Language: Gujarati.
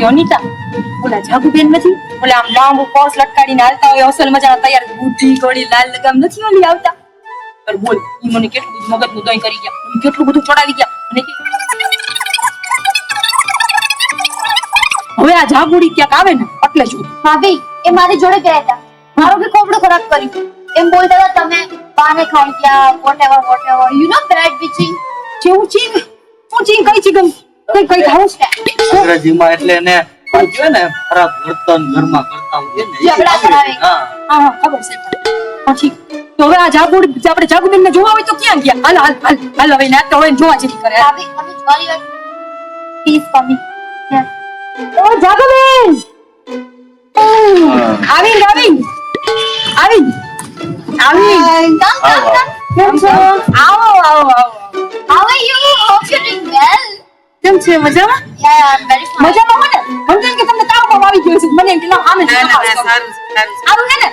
એ અનિતા ઓલા જાગુબેન નથી ઓલા આમ લાંબુ પર્સ લટકાડીને હાલતા હોય અસલ મજાના તૈયાર બુઢી ગોળી લાલ લગામ નથી ઓલી આવતા પણ બોલ ઈ મને કેટલું બધું મગજનું દોઈ કરી ગયા. મને કેટલું બધું ચડાવી ગયા. અને હવે આ જાગુડી ક્યાંક આવે ને, એટલે શું ભાભી એ મારી જોડે ગયા હતા. મારો બી કોબડો ખરાબ કર્યું એમ બોલતા હતા, તમે પાને ખાઈ ગયા whatever whatever you know bad bitching જેવું ચીંગ હું ચીંગ કઈ ચીંગ કઈ કઈ ખાવું છે? અંગ્રેજીમાં એટલે એને કહેવાય ને ખરાબ વર્તન ઘરમાં કરતા હોય ને ઝઘડા કરાવે. હા હા હા ખબર છે. પછી તો હવે આ જાગુડી આપણે જાગુબેન ને જોવા હોય તો ક્યાં ગયા? હાલ હાલ હાલ હાલ હવે ના તો હવે જોવા જેવી કરે. ભાભી તમે જોવાની વાત પ્લીઝ કમી ઓ જાગુબેન! આવી આવી આવી આવી કામ કામ કામ કેમ છો? કેમ છે? મજામાં? મજામાં મને કે તમને તાવ બાવ આવી ગયો છે. મને એમ કે ના સારું સારું સારું ને?